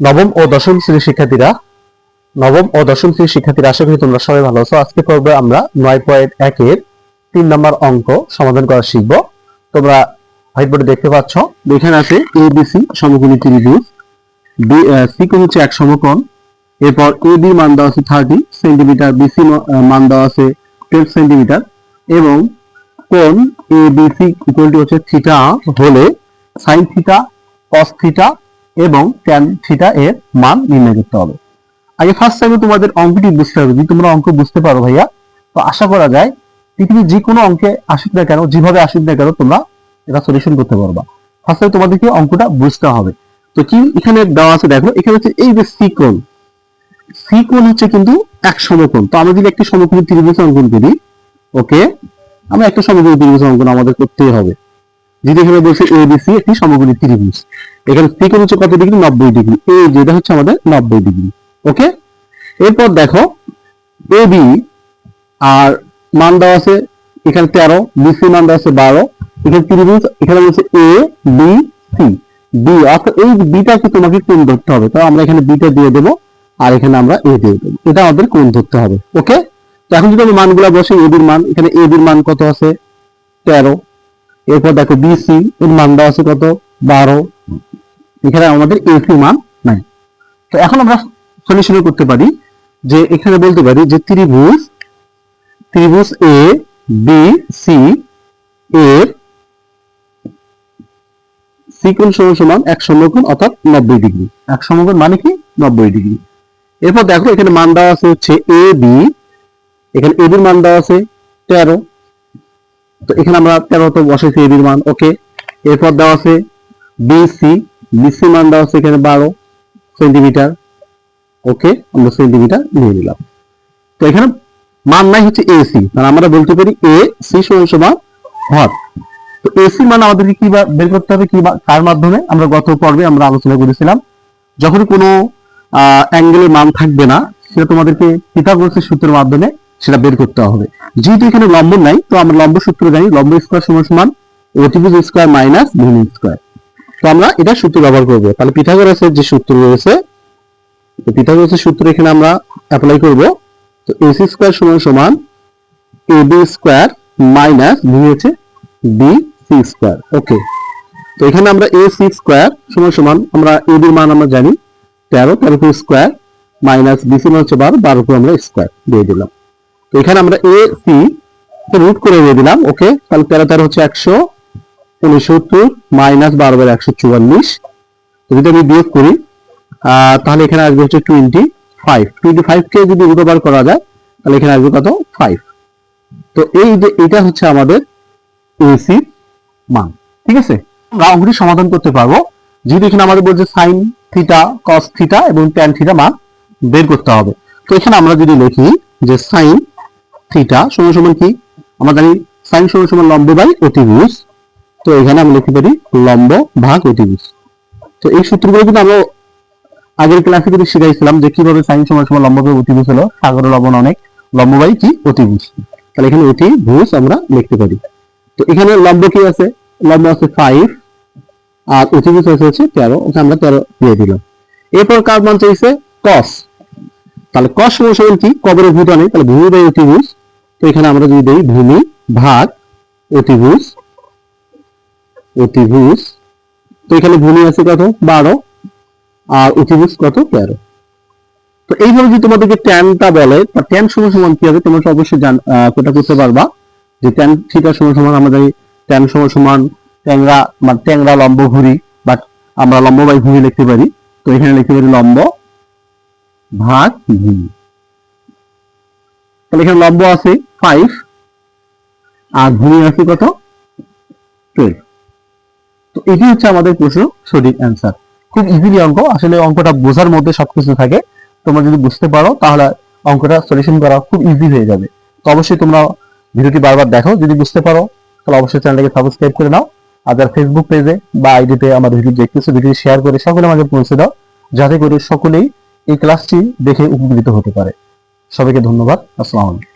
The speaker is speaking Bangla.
নবম ও দশম শ্রেণির শিক্ষার্থীরা, নবম ও দশম শ্রেণির শিক্ষার্থীরা, আশা করি তোমরা সবাই ভালো আছো। আজকে পর্বে আমরা নয় পয়েন্ট একের তিন নম্বর অঙ্ক সমাধান করা শিখব। তোমরা হোয়াইট বোর্ডে দেখতে পাচ্ছ, এখানে আছে এ বি সি সমকোণী ত্রিভুজ। বি সি কোণ হচ্ছে এক সমকোণ। এরপর এ বি মান দেওয়া আছে থার্টি সেন্টিমিটার বিসি মান দেওয়া আছে টুয়েলভ সেন্টিমিটার এবং কোণ এ বি সি ইকুয়াল হচ্ছে থিটা হলে সাইন থিটা কস থিটা এবং ট্যান থিটা এর মান নির্ণয় করতে হবে। আগে ফার্স্ট টাইমে তোমাদের অঙ্কটি বুঝতে হবে, যদি তোমরা অঙ্ক বুঝতে পারো ভাইয়া, তো আশা করা যায় পৃথিবীর যে কোনো অঙ্কে আসুক না কেন, যেভাবে আসুক না কেন, তোমরা এটা সলিউশন করতে পারবা। ফার্স্ট টাইম তোমাদেরকে অঙ্কটা বুঝতে হবে। তো কি এখানে দেওয়া আছে দেখো, এখানে হচ্ছে এই যে সি কোণ সি কোণ হচ্ছে কিন্তু এক সমকোণ। তো আমরা যদি একটি সমকোণী ত্রিভুজ অঙ্কন করি, ওকে, আমরা একটা সমকোণী ত্রিভুজ অঙ্কন আমাদের করতেই হবে। যদি এখানে বলছে এ বি সি একটি সমকোণী ত্রিভুজ। এখানে সি কোণ হচ্ছে কত ডিগ্রি নব্বই ডিগ্রি এ যেটা হচ্ছে আমাদের নব্বই ডিগ্রি ওকে এরপর দেখো এ বি আর মান দেওয়া আছে এখানে তেরো বিসি মান দেওয়া আছে বারো, এখানে ত্রিভুজ এখানে বলছে এ বি সি বি অর্থাৎ এই বিটাকে তোমাকে কোণ ধরতে হবে। তো আমরা এখানে বিটা দিয়ে দেবো আর এখানে আমরা এ দিয়ে দেবো। এটা আমাদের কোণ ধরতে হবে। ওকে তো এখন যদি আমি মানগুলো বসে এ বির মান, এখানে এ বির মান কত আছে? তেরো। এরপর দেখো বিসি এর মান দেওয়া আছে কত? বারো। এখানে আমাদের এসি মান নাই। তো এখন আমরা সলিউশন করতে পারি যে এখানে বলতে পারি যে ত্রিভুজ ত্রিভুজ এ বি সি এর সিকোণ সমান সমান এক সমকোণ অর্থাৎ নব্বই ডিগ্রি। এক সমকোণ মানে কি? নব্বই ডিগ্রি। এরপর দেখো এখানে মান দেওয়া আছে হচ্ছে এ বি এখানে এ বির মান দেওয়া আছে তেরো। তো এখানে আমরা তেরো তো বসেছি এ বির মান ওকে এরপর দেওয়া আছে বিসি বিসি মান দেওয়া আছে এখানে বারো সেন্টিমিটার ওকে আমরা সেন্টিমিটার নিয়ে নিলাম। তো এখানে মান নাই হচ্ছে এসি মানে আমরা বলতে পারি এ সি সমান সমান হট তো এসি মান আমাদেরকে কি বের করতে হবে কি কার মাধ্যমে? আমরা গত পর্বে আমরা আলোচনা করেছিলাম, যখন কোনো অ্যাঙ্গেলের মান থাকবে না, সেটা তোমাদেরকে পিথাগোরাসের সূত্রের মাধ্যমে সেটা বের করতে হবে। যেহেতু এখানে লম্ব নাই, তো আমরা লম্ব সূত্র জানি, লম্ব স্কোয়ার সমান সমান অতিভুজ স্কোয়ার মাইনাস ভূমি স্কোয়ার তো আমরা এটা সূত্র ব্যবহার করব। তাহলে পিথাগোরাসের যে সূত্র রয়েছে পিথাগোরাসের সূত্র এখানে আমরা অ্যাপ্লাই করব। তো এসি স্কোয়ার সমান সমান A B square minus V হচ্ছে বি সি স্কোয়ার ওকে তো এখানে আমরা এ সি স্কোয়ার সমান সমান, আমরা এ বির মান আমরা জানি, তেরো তেরো টু স্কোয়ার মাইনাস বিসি মান হচ্ছে বারো বারো টু আমরা স্কোয়ার দিয়ে দিলাম। তো এখানে আমরা এ সি রুট করে দিয়ে দিলাম ওকে তাহলে তেরো তেরো হচ্ছে একশো উনসত্তর মাইনাস বারো বারো একশো চুয়াল্লিশ। যদি আমি বিয়োগ করি তাহলে এখানে আসবে হচ্ছে টোয়েন্টি ফাইভ টোয়েন্টি ফাইভ কে যদি উদবার করা যায়, তাহলে এখানে আসবে কত? ফাইভ তো এই যে, এটা হচ্ছে আমাদের এসি মান। ঠিক আছে? আমরা অঙ্কটি সমাধান করতে পারব। যেহেতু এখানে আমাদের বলছে সাইন থিটা কস থিটা এবং ট্যান থিটা মান বের করতে হবে। তো এখানে আমরা যদি লিখি যে সাইন থিটা সমান সমান কি? আমরা জানি সাইন সমান সমান লম্ব বাই অতিভুজ। তো এখানে আমরা লিখতে পারি লম্ব ভাগ অতিভুজ তো এই সূত্রগুলো কিন্তু আমরা আগের ক্লাসে কিন্তু শিখাইছিলাম যে কীভাবে সাইন সমান সমান লম্ব বাই অতিভুজ হলো। সাগর লবণ অনেক। লম্ব বাই কি? অতিভুজ তাহলে এখানে অতিভুজ আমরা লিখতে পারি। তো এখানে লম্ব কি আছে? লম্ব আছে ফাইভ আর অতিভুজ আছে হচ্ছে তেরো। এখানে আমরা তেরো দিয়ে দিলাম। এরপর কার মান চাইছে? কস তাহলে কস সমান সমান কি? কবরের ভূটা নেই তাহলে ভূমি বাই অতিভুজ। তো এখানে আমরা যদি দেই ভূমি ভাগ অতিভুজ। অতিভুজ তো এখানে ভূমি আছে কত? বারো। আর অতিভুজ কত? তেরো। তো এইভাবে যদি তোমাদেরকে ট্যানটা বলে বা ট্যান সমান সমান কি হবে? তোমরা অবশ্যই জান কোটা করতে পারবা। যে ট্যান থিটা সমান সমান জানি ট্যান সমান সমান ট্যাংরা মানে ট্যাংরা লম্ব ঘুরি বাট আমরা লম্ব বাই ঘুরি লিখতে পারি। তো এখানে লিখতে পারি লম্ব ভাগ ভূমি। তাহলে এখানে লম্ব আছে ফাইভ আর ভূমি আছে কত? টুয়েলভ তো এটি হচ্ছে আমাদের প্রশ্ন সঠিক অ্যান্সার খুব ইজিলি অঙ্ক, আসলে অঙ্কটা বোঝার মধ্যে সবকিছু থাকে। তোমরা যদি বুঝতে পারো, তাহলে অঙ্কটা সলিউশন করা খুব ইজি হয়ে যাবে। তো অবশ্যই তোমরা ভিডিওটি বারবার দেখো, যদি বুঝতে পারো, তাহলে অবশ্যই চ্যানেলটাকে সাবস্ক্রাইব করে নাও। আর যারা ফেসবুক পেজে বা আইডিতে আমাদের ভিডিও দেখতেছো ভিডিও শেয়ার করে সকলে আমাকে পৌঁছে দাও। যাতে করে সকলেই এই ক্লাসটি দেখে উপকৃত হতে পারে। সবাইকে ধন্যবাদ। আসসালামু আলাইকুম।